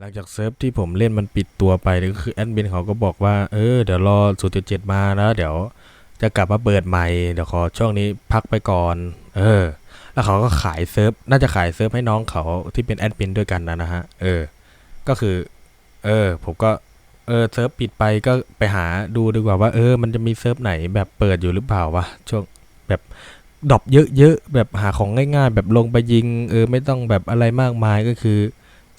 หลังจากเซิร์ฟที่ผมเล่นมันปิดตัวไปก็คือแอดมินเขาก็บอกว่าเออเดี๋ยวรอ 0.7 มาแล้ว เดี๋ยวจะกลับมาเปิดใหม่เดี๋ยวขอช่วงนี้พักไปก่อน เออ แล้วเขาก็ขายเซิร์ฟน่าจะขายเซิร์ฟให้น้องเขาที่เป็นแอดมินด้วยกันนะนะฮะเออ ก็คือ เออ ผมก็เออเซิร์ฟปิดไปก็ไปหาดูดีกว่าว่าเออ มันจะมีเซิร์ฟไหนแบบเปิดอยู่หรือเปล่าวะช่วงแบบดรอปเยอะๆแบบหาของง่าย ๆ แบบลงไปยิง เออ ไม่ต้องแบบอะไรมากมายก็คือ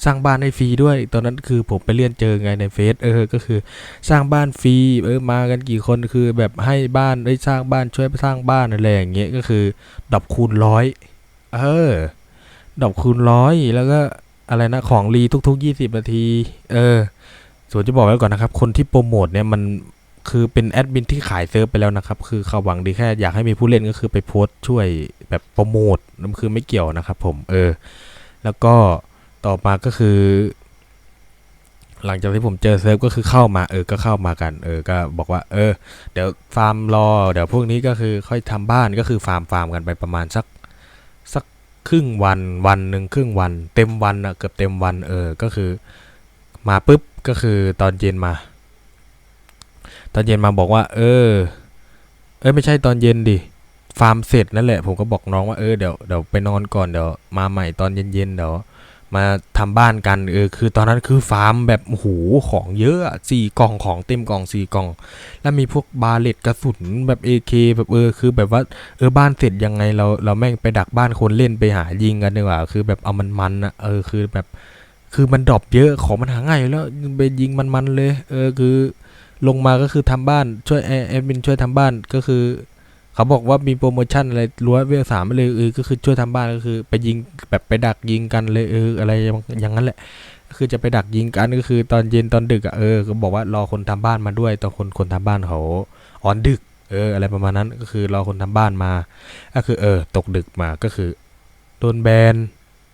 สร้างบ้านให้ฟรีด้วย ตอนนั้นคือผมไปเลื่อนเจอไงในเฟซเออก็คือ สร้างบ้านฟรีเออมากันกี่คนคือแบบให้บ้านได้สร้างบ้านช่วยไปสร้างบ้านอะไรอย่างเงี้ยก็คือดอกคูณร้อยเออดอกคูณร้อยแล้วก็อะไรนะของรีทุกๆ 20 นาที เออ ส่วนจะบอกไว้ก่อนนะครับ คนที่โปรโมทเนี่ยมันคือเป็นแอดมินที่ขายเซิร์ฟไปแล้วนะครับ คือเขาหวังดีแค่อยากให้มีผู้เล่นก็คือไปโพสต์ช่วยแบบโปรโมทนั่นคือไม่เกี่ยวนะครับผม เออ แล้วก็ ต่อมาก็คือ หลังจากที่ผมเจอเซิร์ฟก็คือเข้ามาเออก็เข้ามากัน เออก็บอกว่า เออ เดี๋ยวฟาร์มรอ เดี๋ยวพวกนี้ก็คือค่อยทำบ้านก็คือฟาร์มฟาร์มกันไปประมาณสักสักครึ่งวันวันหนึ่งครึ่งวัน เต็มวันอะเกือบเต็มวัน เออก็คือ มาปุ๊บก็คือตอนเย็นมา ตอนเย็นมาบอกว่า เออ เอ้ยไม่ใช่ตอนเย็นดิฟาร์มเสร็จนั่นแหละผมก็บอกน้องว่าเออเดี๋ยวเดี๋ยวไปนอนก่อนเดี๋ยวมาใหม่ตอนเย็นๆเดี๋ยว มาทำบ้านกันเออคือตอนนั้นคือฟาร์มแบบโอ้โหของเยอะสี่กล่องของเต็มกล่องสี่กล่อง แล้วมีพวกบาเลตกระสุนแบบเอเคแบบเออคือแบบว่าเออบ้านเสร็จยังไงเราเราแม่งไปดักบ้านคนเล่นไปหายิงกันดีกว่าคือแบบเอามันมันอะเออคือแบบคือมันดรอปเยอะของมันหาง่ายแล้วไปยิงมันๆเลย เออคือลงมาก็คือทำบ้านช่วยแอดมินช่วยทำบ้านก็คือ เขาบอกว่ามีโปรโมชั่นอะไรรั้วเวลสามเลยเออก็คือช่วยทำบ้านก็คือ ไปยิงแบบไปดักยิงกันเลยเอออะไรอย่างนั้นแหละก็คือจะไปดักยิงกันก็คือตอนเย็นตอนดึกอะเออก็บอกว่ารอคนทำบ้านมาด้วยตอนคนคนทำบ้านเขาออนดึก เออ อะไรประมาณนั้นก็คือรอคนทำบ้านมาก็คือ เออ ตกดึกมาก็คือโดนแบน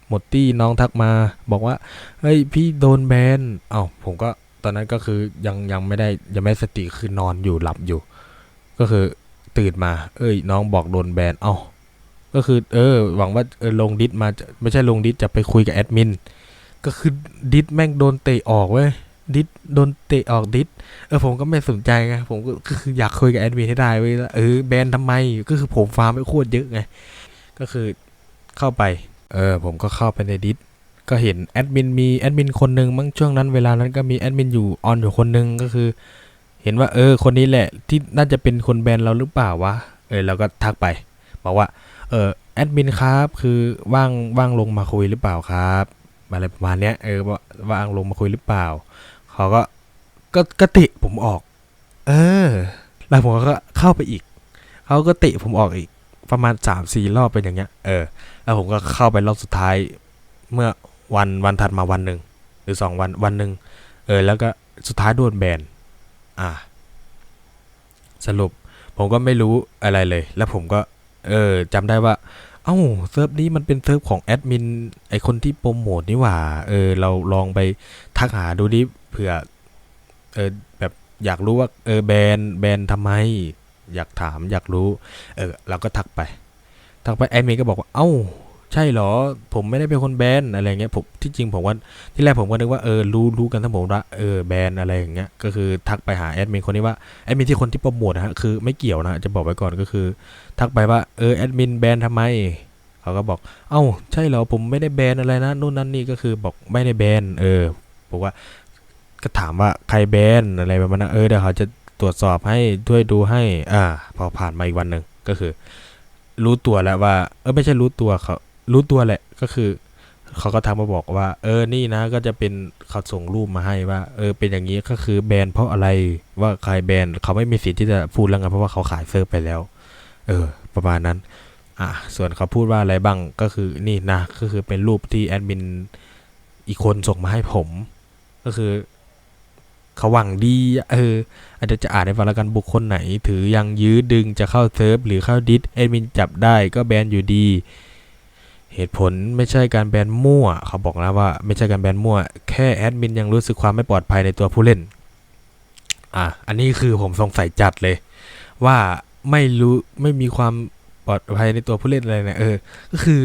หมดตี้น้องทักมา บอกว่าเฮ้ยพี่โดนแบนเอ้าผมก็ตอนนั้นก็คือยังยังไม่ได้ยังไม่สติคือนอนอยู่หลับอยู่ ก็คือ ตื่นมา เอ้ย น้องบอกโดนแบน เอ้าก็คือ เออ หวังว่าเออลงดิสมาจะไม่ใช่ลงดิสจะไปคุยกับแอดมิน ก็คือดิสแม่งโดนเตะออกเว้ย ดิสโดนเตะออกดิสเออผมก็ไม่สนใจไง ผมก็คืออยากคุยกับแอดมินให้ได้เว้ยเออแบนทำไม ก็คือผมฟาร์มไปโคตรเยอะไง ก็คือเข้าไป เออ ผมก็เข้าไปในดิสก็เห็นแอดมินมีแอดมินคนหนึ่งมั้งช่วงนั้นเวลานั้นก็มีแอดมินอยู่ออนอยู่คนหนึ่งก็คือ เห็นว่าเออคนนี้แหละที่น่าจะเป็นคนแบนเราหรือเปล่าวะเออเราก็ทักไป บอกว่าเออแอดมินครับคือว่างว่างลงมาคุยหรือเปล่าครับอะไรประมาณเนี้ยเออว่างลงมาคุยหรือเปล่าเขาก็ก็กตะผมออก เออ แล้วผมก็เข้าไปอีกเขาก็ตะผมออกอีกประมาณสามสี่รอบเป็นอย่างเงี้ย เออ แล้วผมก็เข้าไปรอบสุดท้าย เมื่อวันวันถัดมาวันหนึ่งหรือสองวันวันหนึ่งเออ แล้วก็สุดท้ายโดนแบน อ่า สรุป ผมก็ไม่รู้อะไรเลย แล้วผมก็ เออจำได้ว่า เอ้าเซิร์ฟนี้มันเป็นเซิร์ฟของแอดมินไอคนที่โปรโมทนี่หว่า เออ เราลองไปทักหาดูดิเผื่อ เออแบบอยากรู้ว่า เออแบนแบนทำไม อยากถามอยากรู้ เออ เราก็ทักไป ทักไปแอดมินก็บอกว่า เอ้า ใช่เหรอ ผมไม่ได้เป็นคนแบนอะไรเงี้ยผมที่จริงผมว่าที่แรกผมก็นึกว่าเออรู้รู้กันทั้งหมดว่าเออแบนอะไรอย่างเงี้ยก็คือทักไปหาแอดมินคนนี้ว่าแอดมินที่คนที่โปรโมทนะฮะคือไม่เกี่ยวนะจะบอกไว้ก่อนก็คือ ทักไปว่าเออแอดมินแบนทำไมเขาก็บอก เอ้าใช่เหรอผมไม่ได้แบนอะไรนะนู่นนั่นนี่ก็คือบอกไม่ได้แบนเออบอกว่าก็ถามว่าใครแบนอะไรประมาณนั้นเออเดี๋ยวเขาจะตรวจสอบให้ช่วยดูให้ อ่า พอผ่านมาอีกวันหนึ่งก็คือ รู้ตัวแล้วว่า เออไม่ใช่รู้ตัวเขา รู้ตัวแหละก็คือเขาก็ทักมาบอกว่า เออนี่นะก็จะเป็นเขาส่งรูปมาให้ว่า เออเป็นอย่างนี้ก็คือแบนเพราะอะไรว่าใครแบนเขาไม่มีสิทธิ์ที่จะพูดแล้วไงเพราะว่าเขาขายเซิร์ฟไปแล้ว เออ ประมาณนั้น อะส่วนเขาพูดว่าอะไรบ้างก็คือนี่นะก็คือเป็นรูปที่แอดมินอีกคนส่งมาให้ผม ก็คือเขาหวังดีเอออาจจะจะอ่านในฟังแล้วกันบุคคลไหน ถือยังยื้อดึงจะเข้าเซิร์ฟหรือเข้าดิสแอดมินจับได้ก็แบนอยู่ดี เหตุผลไม่ใช่การแบนมั่ว เขาบอกนะว่าไม่ใช่การแบนมั่ว แค่แอดมินยังรู้สึกความไม่ปลอดภัยในตัวผู้เล่น อะ อันนี้คือผมสงสัยจัดเลย ว่าไม่รู้ไม่มีความปลอดภัยในตัวผู้เล่นอะไรเนี่ยเออ ก็คือ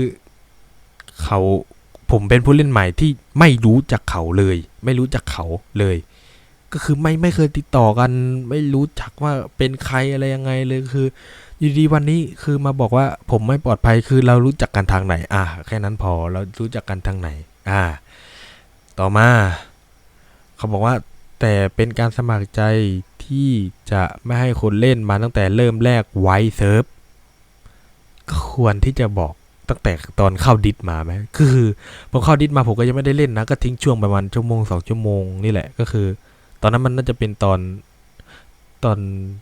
เขาผมเป็นผู้เล่นใหม่ที่ไม่รู้จักเขาเลย ไม่รู้จักเขาเลย ก็คือไม่ไม่เคยติดต่อกัน ไม่รู้จักว่าเป็นใครอะไรยังไงเลยคือ อยู่ดีวันนี้คือมาบอกว่าผมไม่ปลอดภัยคือเรารู้จักกันทางไหน อะแค่นั้นพอเรารู้จักกันทางไหน อ่า ต่อมา เขาบอกว่าแต่เป็นการสมัครใจที่จะไม่ให้คนเล่นมาตั้งแต่เริ่มแรกไว้เซิร์ฟก็ควรที่จะบอกตั้งแต่ตอนเข้าดิสมาไหมคือผมเข้าดิสมาผมก็ยังไม่ได้เล่นนะ ก็ทิ้งช่วงประมาณชั่วโมงสองชั่วโมงนี่แหละก็คือ ตอนนั้นมันน่าจะเป็นตอนตอน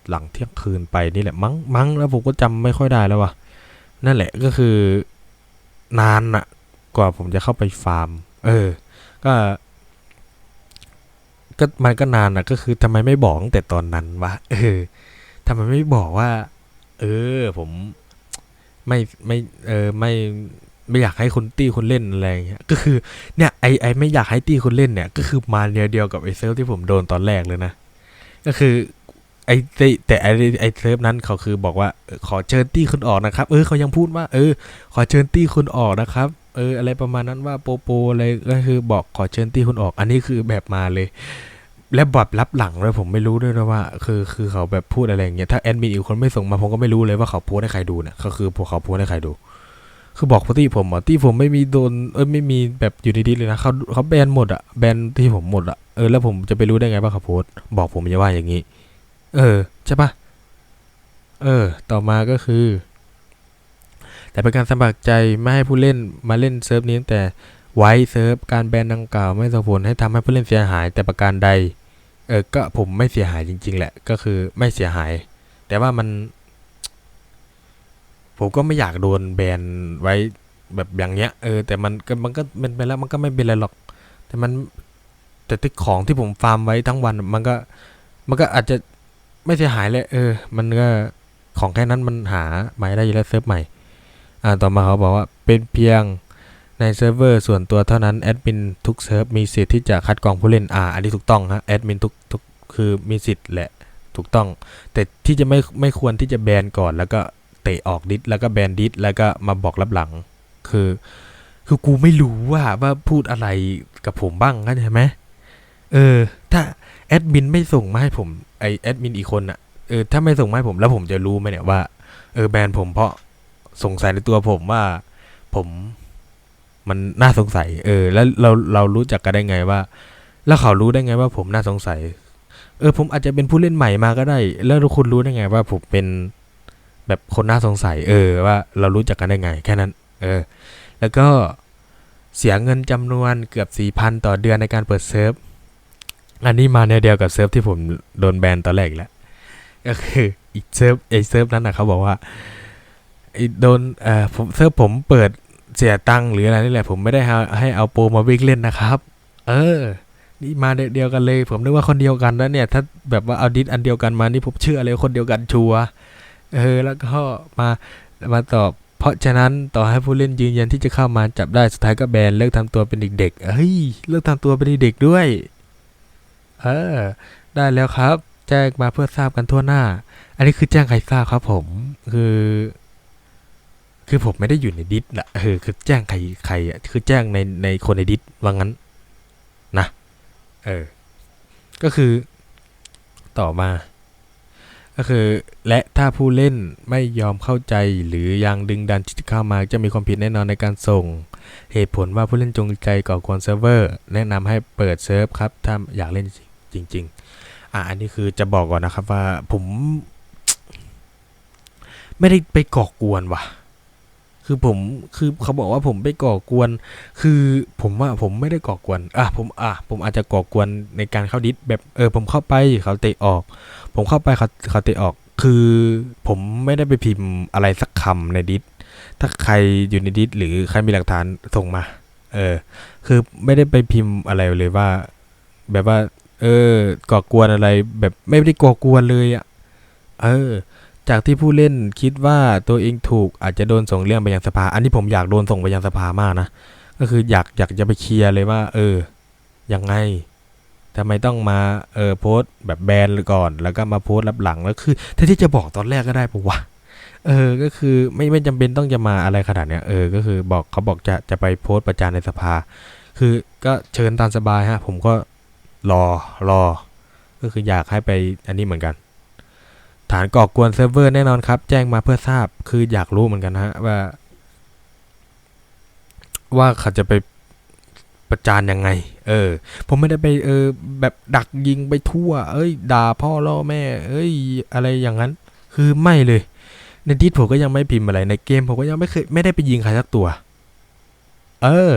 หลังเที่ยงคืนไปนี่แหละ มั้งมั้งแล้วผมก็จำไม่ค่อยได้แล้วว่ะนั่นแหละก็คือนานอะกว่าผมจะเข้าไปฟาร์ม เออ ก็ก็มันก็นานอะก็คือทำไมไม่บอกตั้งแต่ตอนนั้นวะเออทำไมไม่บอกว่า เออ ผม ไม่ไม่ เออไม่ ไม่อยากให้คนตีคนเล่นอะไรอย่างเงี้ยก็คือเนี่ยไอไอไม่อยากให้ตีคนเล่นเนี่ย ก็คือมาเดียวเดียวกับไอเซิร์ฟที่ผมโดนตอนแรกเลยนะ ก็คือไอแต่แต่ไอไอเซิร์ฟนั้นเขาคือบอกว่าขอเชิญตี้คุณออกนะครับ เออเขายังพูดว่า เออ ขอเชิญตี้คุณออกนะครับ เออ อะไรประมาณนั้นว่าโปโปอะไรก็คือบอกขอเชิญตี้คุณออก อันนี้คือแบบมาเลย และแบบรับหลังเลยผมไม่รู้ด้วยนะว่า คือคือเขาแบบพูดอะไรอย่างเงี้ยถ้าแอดมินอีกคนไม่ส่งมาผมก็ไม่รู้เลยว่าเขาโพสให้ใครดูเนี่ยก็คือพวกเขาโพสให้ใครดู คือบอกพอที่ผมอะที่ผมไม่มีโดนเอ้ยไม่มีแบบอยู่ในดีๆเลยนะเขาเขาแบนหมดอะแบนที่ผมหมดอะเออแล้วผมจะไปรู้ได้ไงว่าเขาโพสบอกผมจะว่าอย่างนี้ เออใช่ปะเออ ต่อมาก็คือ แต่เป็นการสมัครใจไม่ให้ผู้เล่นมาเล่นเซิร์ฟนี้ตั้งแต่ไว้เซิร์ฟการแบนดังกล่าวไม่ส่งผลให้ทำให้ผู้เล่นเสียหายแต่ประการใด เออก็ผมไม่เสียหายจริง ๆ แหละ ก็คือไม่เสียหาย แต่ว่ามัน ผมก็ไม่อยากโดนแบนไว้แบบอย่างเงี้ย เออแต่มันก็มันก็เป็นไปแล้วมันก็ไม่เป็นไรหรอก แต่มันแต่ที่ของที่ผมฟาร์มไว้ทั้งวัน มันก็มันก็อาจจะไม่เสียหายเลยเออ มันก็ของแค่นั้นมันหาใหม่ได้อยู่แล้วเซิร์ฟใหม่ อ่าต่อมาเขาบอกว่าเป็นเพียงในเซิร์ฟเวอร์ส่วนตัวเท่านั้นแอดมินทุกเซิร์ฟมีสิทธิ์ที่จะคัดกรองผู้เล่นอ่าอันนี้ถูกต้องฮะแอดมินทุกทุกคือมีสิทธิ์แหละถูกต้อง แต่ที่จะไม่ไม่ควรที่จะแบนก่อนแล้วก็ ตะออกดิสแล้วก็แบนดิสแล้วก็มาบอกรับหลัง คือ คือกูไม่รู้ว่าว่าพูดอะไรกับผมบ้างเข้าใจไหมเออ ถ้าแอดมินไม่ส่งมาให้ผมไอแอดมินอีกคนอะเออถ้าไม่ส่งมาให้ผมแล้วผมจะรู้ไหมเนี่ยว่าเออแบนผมเพราะสงสัยในตัวผมว่า ผมมันน่าสงสัย เออ แล้วเราเรารู้จักกันได้ไงว่า แล้วเขารู้ได้ไงว่าผมน่าสงสัย เออ ผมอาจจะเป็นผู้เล่นใหม่มาก็ได้ แล้วทุกคนรู้ได้ไงว่าผมเป็น แบบคนน่าสงสัย เออว่าเรารู้จักกันได้ไง แค่นั้น เออ แล้วก็เสียเงินจำนวนเกือบสี่พันต่อเดือนในการเปิดเซิร์ฟ อันนี้มาแนวเดียวกับเซิร์ฟที่ผมโดนแบนตอนแรกแล้วก็คืออีกเซิร์ฟไอเซิร์ฟนั้นนะเขาบอกว่าไอโดนเอ่อผมเซิร์ฟผมเปิดเสียตังค์หรืออะไรนี่แหละ ผมไม่ได้ให้ใหเอาโปรมาวิ่งเล่นนะครับ เออ นี่มาเดียวกันเลย ผมนึกว่าคนเดียวกันนะเนี่ย ถ้าแบบว่าเอาดิสอันเดียวกันมานี่ผมเชื่อเลยคนเดียวกันชัวร เออแล้วก็มามาตอบเพราะฉะนั้นต่อให้ผู้เล่นยืนยันที่จะเข้ามาจับได้สุดท้ายก็แบนเลิกทำตัวเป็นเด็กๆเฮ้ยเลิกทำตัวเป็นเด็กๆด้วย เออ ได้แล้วครับ แจ้งมาเพื่อทราบกันทั่วหน้า อันนี้คือแจ้งใครทราบครับผม คือ คือผมไม่ได้อยู่ในดิสละเออคือแจ้งใครใครอะคือแจ้งในในคนในดิสว่างั้น นะ เออ ก็คือ ต่อมา ก็คือ และถ้าผู้เล่นไม่ยอมเข้าใจ หรือยังดึงดันจิตเข้ามาจะมีความผิดแน่นอนในการส่ง เหตุผลว่าผู้เล่นจงใจก่อกวนเซิร์ฟเวอร์ แนะนำให้เปิดเซิร์ฟครับ ถ้าอยากเล่นจริง ๆ อ่าอันนี้คือจะบอกก่อนนะครับว่าผม ไม่ได้ไปก่อกวนว่ะ คือผมคือเขาบอกว่าผมไปก่อกวน คือผมว่าผมไม่ได้ก่อกวนอะผมอะผมอาจจะก่อกวนในการเข้าดิสแบบเออผมเข้าไปเขาเตะออก ผมเข้าไปเขาเขาเตะออก คือผมไม่ได้ไปพิมพ์อะไรสักคำในดิสถ้าใครอยู่ในดิสหรือใครมีหลักฐานส่งมา เออ คือไม่ได้ไปพิมพ์อะไรเลยว่า แบบว่า เออก่อกวนอะไรแบบไม่ได้ก่อกวนเลยอะ่ะ เออ จากที่ผู้เล่นคิดว่าตัวเองถูกอาจจะโดนส่งเรื่องไปยังสภา อันนี้ผมอยากโดนส่งไปยังสภามากนะ ก็คืออยากอยากจะไปเคลียร์เลยว่า เออ ยังไงทำไมต้องมาเออโพสต์แบบแบนก่อน แล้วก็มาโพสต์รับหลังแล้วคือถ้าที่จะบอกตอนแรกก็ได้ปะวะเออ ก็คือไม่ไม่จำเป็นต้องจะมาอะไรขนาดเนี้ยเออ ก็คือบอกเขาบอกจะจะไปโพสต์ประจานในสภา คือก็เชิญตามสบายฮะ ผมก็รอรอ ก็คืออยากให้ไปอันนี้เหมือนกัน ฐานก่อกวนเซิร์ฟเวอร์แน่นอนครับ แจ้งมาเพื่อทราบคืออยากรู้เหมือนกันฮะว่า ว่าเขาจะไปประจานยังไง เออ ผมไม่ได้ไปเออ แบบดักยิงไปทั่ว เอ้ย ด่าพ่อล่อแม่ เอ้ย อะไรอย่างนั้น คือไม่เลย ในดิสผมก็ยังไม่พิมพ์อะไรในเกมผมก็ยังไม่เคยไม่ได้ไปยิงใครสักตัว เออ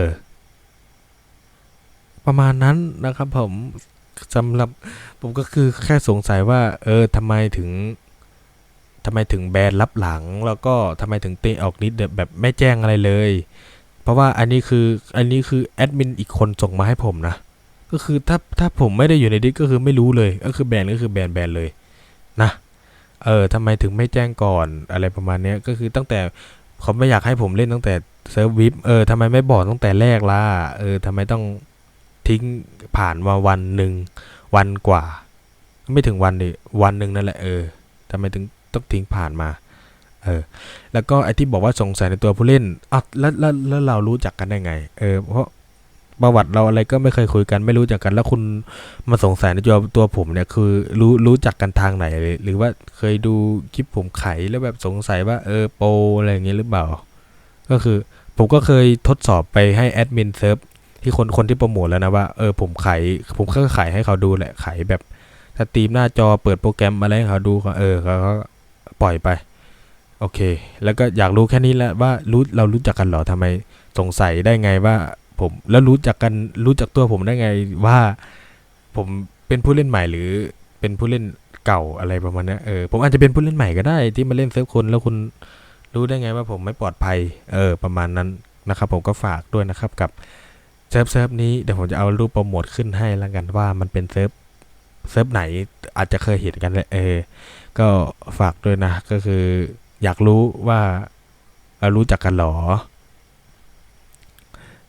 ประมาณนั้นนะครับผม สำหรับผมก็คือแค่สงสัยว่า เออทำไมถึงทำไมถึงแบนรับหลัง แล้วก็ทำไมถึงเตะออกนิดแบบไม่แจ้งอะไรเลย เพราะว่าอันนี้คืออันนี้คือแอดมินอีกคนส่งมาให้ผมนะก็คือถ้าถ้าผมไม่ได้อยู่ในดิสก็คือไม่รู้เลย ก็คือแบนก็คือแบนแบนเลยนะเออทำไมถึงไม่แจ้งก่อนอะไรประมาณเนี้ยก็คือตั้งแต่เขาไม่อยากให้ผมเล่นตั้งแต่เซิร์ฟวิปเออทำไมไม่บอกตั้งแต่แรกล่ะเออทำไมต้อง ทิ้งผ่านมาวันหนึ่งวันกว่า ไม่ถึงวันดิวันหนึ่งนั่นแหละเออทำไมถึงต้องทิ้งผ่านมาเออแล้วก็ไอที่บอกว่าสงสัยในตัวผู้เล่นอะแล้วแล้วแล้วเรารู้จักกันได้ไง เออ เพราะประวัติเราอะไรก็ไม่เคยคุยกันไม่รู้จักกัน แล้วคุณมาสงสัยในตัวตัวผมเนี่ยคือรู้รู้จักกันทางไหนหรือว่าเคยดูคลิปผมไขแล้วแบบสงสัยว่าเออโปอะไรอย่างเงี้ยหรือเปล่า ก็คือผมก็เคยทดสอบไปให้แอดมินเซิร์ฟ ที่คนคนที่โปรโมทแล้วนะว่าเออผมไขผมก็ไขให้เขาดูแหละไขแบบสตรีมหน้าจอเปิดโปรแกรมอะไรให้เขาดูเขาเออเขาก็ปล่อยไป โอเค แล้วก็อยากรู้แค่นี้แหละว่ารู้เรารู้จักกันเหรอทำไมสงสัยได้ไงว่าผมแล้วรู้จักกันรู้จักตัวผมได้ไงว่าผมเป็นผู้เล่นใหม่หรือเป็นผู้เล่นเก่าอะไรประมาณนี้เออผมอาจจะเป็นผู้เล่นใหม่ก็ได้ ที่มาเล่นเซิร์ฟคนแล้วคุณรู้ได้ไงว่าผมไม่ปลอดภัย เออ ประมาณนั้นนะครับ ผมก็ฝากด้วยนะครับกับ เซิร์ฟเซิร์ฟนี้เดี๋ยวผมจะเอารูปโปรโมทขึ้นให้แล้วกันว่ามันเป็นเซิร์ฟเซิร์ฟไหนอาจจะเคยเห็นกันแหละเออ ก็ฝากด้วยนะ ก็คืออยากรู้ว่ารู้จักกันหรอ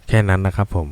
แค่นั้นนะครับผม